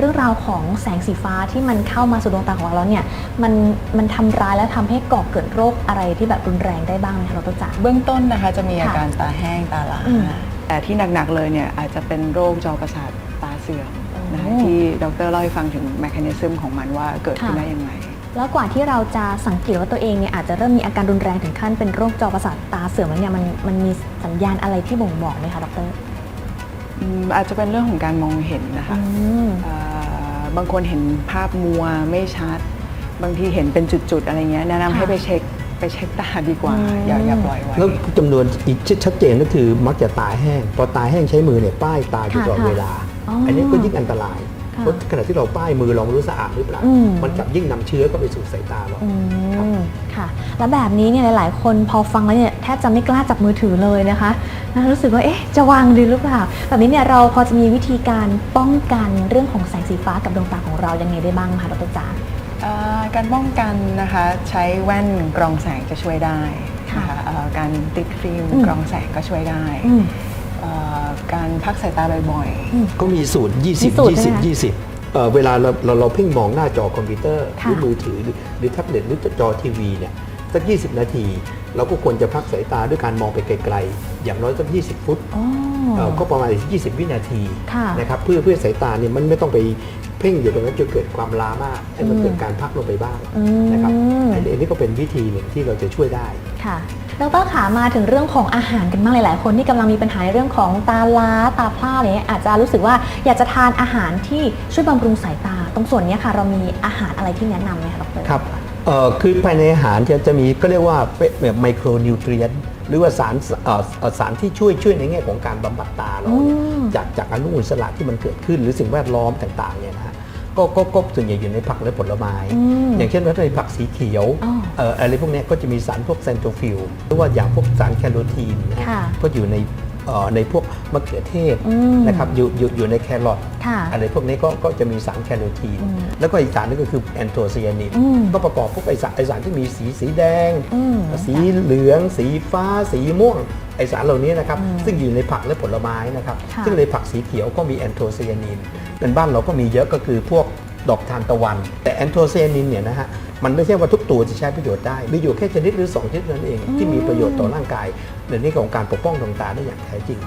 เรื่องราวของแสงสีฟ้าที่มันเข้ามาสู่ดวงตาของเราแล้วเนี่ยมันมันทำร้ายและทำให้ก่อเกิดโรคอะไรที่แบบรุนแรงได้บ้างไหมคะดรจ๋าเบื้องต้นนะคะจะมีอาค่ะการตาแห้งตาล้าอืมแต่ที่หนักๆเลยเนี่ยอาจจะเป็นโรคจอประสาทตาเสื่อมนะคะโอ้ที่ดรเล่าให้ฟังถึงแมคานิซึมของมันว่าเกิดขึ้นค่ะได้ยังไงแล้วกว่าที่เราจะสังเกตว่าตัวเองเนี่ยอาจจะเริ่มมีอาการรุนแรงถึงขั้นเป็นโรคจอประสาทตาเสื่อมแล้วเนี่ยมันมันมีสัญญาณอะไรที่บ่งบอกไหมคะดรอืมอาจจะเป็นเรื่องของการมองเห็นนะคะอืมเอ่อ บางคนเห็นภาพมัวไม่ชัด บางทีเห็นเป็นจุดๆอะไรเงี้ยแนะนำค่ะให้ไปเช็คไปเช็คตาดีกว่าอืมอย่าอย่าปล่อยไว้แล้วจำนวนอีกชัดเจนก็คือมักจะตาแห้ง พอตาแห้งใช้มือเนี่ยป้ายตาอยู่ตลอดค่ะเวลาอ๋ออัอันนี้ก็ยิ่งอันตรายค่ะ เพราะขณะที่เราป้ายมือเราไม่รู้สะอาดหรือเปล่าอืมมันกลับยิ่งนำเชื้อเข้าไปสู่สายตาเราอืมค่ะ แล้วแบบนี้เนี่ยหลาย ๆ คนพอฟังแล้วเนี่ยแทบจะไม่กล้าจับมือถือเลยนะคะนะรู้สึกว่าเอ๊ะจะวางดีหรือเปล่าแบบนี้เนี่ยเราพอจะมีวิธีการป้องกันเรื่องของแสงสีฟ้ากับดวงตาของเรายังไงได้บ้างคะดรจ๋าเอ่อการป้องกันนะคะใช้แว่นกรองแสงจะช่วยได้ค่ะนะคะเอ่อการติดฟิล์มอืมกรองแสงก็ช่วยได้อืมเอ่อ การพักสายตาบ่อยอืมก็มีสูตร มี20สูตรใช่ไหมคะ20 20เอ่อเวลาเราเราเราเพ่งมองหน้าจอคอมพิวเตอร์ หค่ะ รือมือถือหรือหรือแท็บเล็ตหรือจอทีวีเนี่ยสัก 20 นาที เราก็ควรจะพักสายตาด้วยการมองไปไกลๆ อย่างน้อยสัก 20 ฟุตอ๋อ เอ่อก็ประมาณ 20 วินาทีค่ะ นะครับเพื่อเพื่อสายตาเนี่ยมันไม่ต้องไปเพ่งอยู่ตรงนั้นจนเกิดความล้ามากให้มันอืมเกิดการพักลงไปบ้างอืมนะครับอันนี้อันนี้ก็เป็นวิธีหนึ่งที่เราจะช่วยได้ ค่ะ ดรขามาถึงเรื่องของอาหารกันบ้างหลายๆ คนที่กำลังมีปัญหาในเรื่องของตาล้าตาพร่าอะไรเงี้ยอาจจะรู้สึกว่าอยากจะทานอาหารที่ช่วยบำรุงสายตา ตรงส่วนเนี้ยค่ะ เรามีอาหารอะไรที่แนะนำไหมคะดร ครับเอ่อคือภายในอาหารจะจะมีก็เรียกว่าเป็นแบบไมโครนิวเทรียนหรือว่าสารเอ่อเอ่อสารที่ช่วยช่วยในแง่ของการบำบัดตาเราเนี่ยอืมจากจากอนุมูลอิสระที่มันเกิดขึ้น หรือสิ่งแวดล้อมต่างๆเนี่ยนะฮะ ก็ก็ก็ส่วนใหญ่อยู่ในผักและผลไม้อืมอย่างเช่นว่าในผักสีเขียวอ๋อเอ่ออะไรพวกเนี้ยก็จะมีสารพวกเซนโทฟิลหรือว่าอย่างพวกสารแคโรทีนนะฮะค่ะก็อยู่ในเอ่อในพวกมะเขือเทศอืมนะครับอยู่อยู่อยู่ในแครอทค่ะอะไรพวกนี้ก็ก็จะมีสารแคโรทีนอืมแล้วก็อีกสารหนึงก็คือแอนโทไซยานินอืมก็ประกอบพวกไอสารไอสารที่มีสีสีแดงอืมสีเหลือง สีฟ้า สีม่วง ไอสารเหล่านี้นะครับอืมซึ่งอยู่ในผักและผลไม้นะครับค่ะซึ่งในผักสีเขียวก็มีแอนโทไซยานินเป็นบ้านเราก็มีเยอะก็คือพวกดอกทานตะวัน แต่แอนโทไซยานินเนี่ยนะฮะมันไม่ใช่ว่าทุกตัวจะใช้ประโยชน์ได้มีอยู่แค่ชนิดหรือ 2 ชนิดนั้นเองที่มีประโยชน์ต่อร่างกายในเรื่องของการปกป้องดวงตาได้อย่างแท้จริง